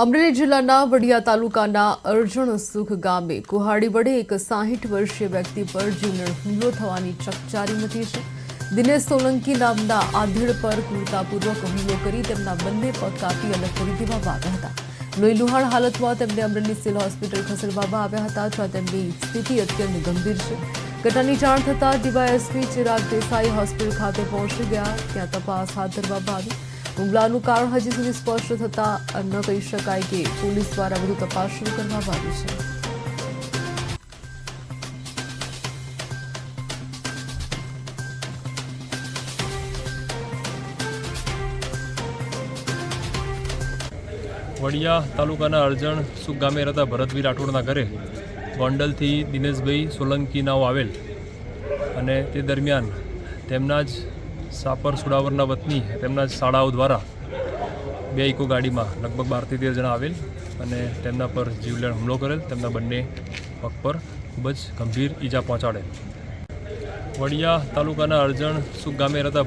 અમરેલી જિલ્લાના વડિયા તાલુકાના અરજણ સુખ ગામે કુહાડી વડે એક સાહીઠ વર્ષીય વ્યક્તિ પર જીવલેણ હુમલો થવાની ચકચારી મચી છે. દિનેશ સોલંકી નામના આધેડ પર ક્રૂરતાપૂર્વક હુમલો કરી તેમના બંને પગ કાપી અલગ કરી દેવામાં આવ્યા હતા. લોહીલુહાણ હાલતમાં તેમને અમરેલી સિવિલ હોસ્પિટલ ખસેડવામાં આવ્યા હતા, જ્યાં તેમની સ્થિતિ અત્યંત ગંભીર છે. ઘટનાની જાણ થતાં ડીવાયએસપી ચિરાગ દેસાઈ હોસ્પિટલ ખાતે પહોંચી ગયા, ત્યાં તપાસ હાથ ધરવામાં આવી. હુમલાનું કારણ હજી સુધી સ્પષ્ટ થતા ન કહી શકાય કે પોલીસ દ્વારા વધુ તપાસ શરૂ કરવામાં આવી છે. વડિયા તાલુકાના અરજણ સુખ ગામે રહેતા ભરતવીર રાઠોડના ઘરે ગોંડલથી દિનેશભાઈ સોલંકી નાવ આવેલ અને તે દરમિયાન તેમના જ સાપર સુડાવરના વતની તેમના શાળાઓ દ્વારા બે ઇકો ગાડીમાં લગભગ બારથી તેર જણા આવેલ અને તેમના પર જીવલેણ હુમલો કરેલ. તેમના બંને પગ પર ખૂબ જ ગંભીર ઈજા પહોંચાડેલ. વડિયા તાલુકાના અરજણ સુખ ગામે રહેતા